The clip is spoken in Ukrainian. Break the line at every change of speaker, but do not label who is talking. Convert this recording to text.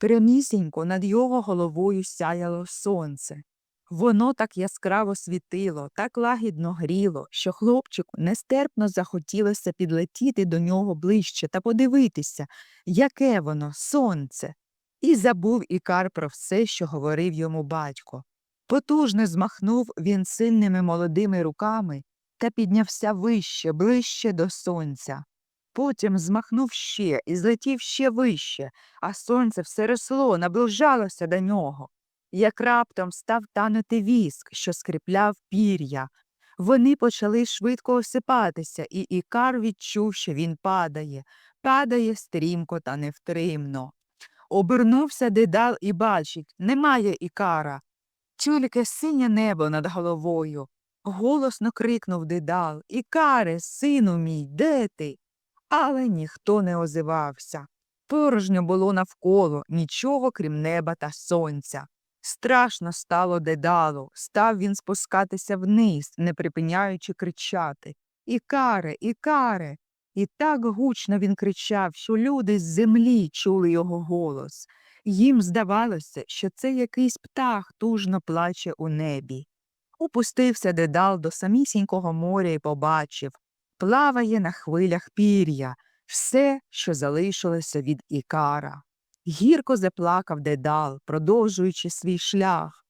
Прямісінько над його головою сяяло сонце. Воно так яскраво світило, так лагідно гріло, що хлопчику нестерпно захотілося підлетіти до нього ближче та подивитися, яке воно сонце. І забув Ікар про все, що говорив йому батько. Потужно змахнув він сильними молодими руками та піднявся вище, ближче до сонця. Потім змахнув ще і злетів ще вище, а сонце все росло, наближалося до нього. Як раптом став танути віск, що скріпляв пір'я. Вони почали швидко осипатися, і Ікар відчув, що він падає, падає стрімко та невтримно. Обернувся дедал і бачить немає Ікара, тільки синє небо над головою. Голосно крикнув дедал Ікаре, сину мій, де ти? Але ніхто не озивався. Порожньо було навколо нічого, крім неба та сонця. Страшно стало дедалу, став він спускатися вниз, не припиняючи кричати Ікаре, Ікаре. І так гучно він кричав, що люди з землі чули його голос. Їм здавалося, що це якийсь птах тужно плаче у небі. Упустився дедал до самісінького моря і побачив плаває на хвилях пір'я, все, що залишилося від Ікара. Гірко заплакав дедал, продовжуючи свій шлях.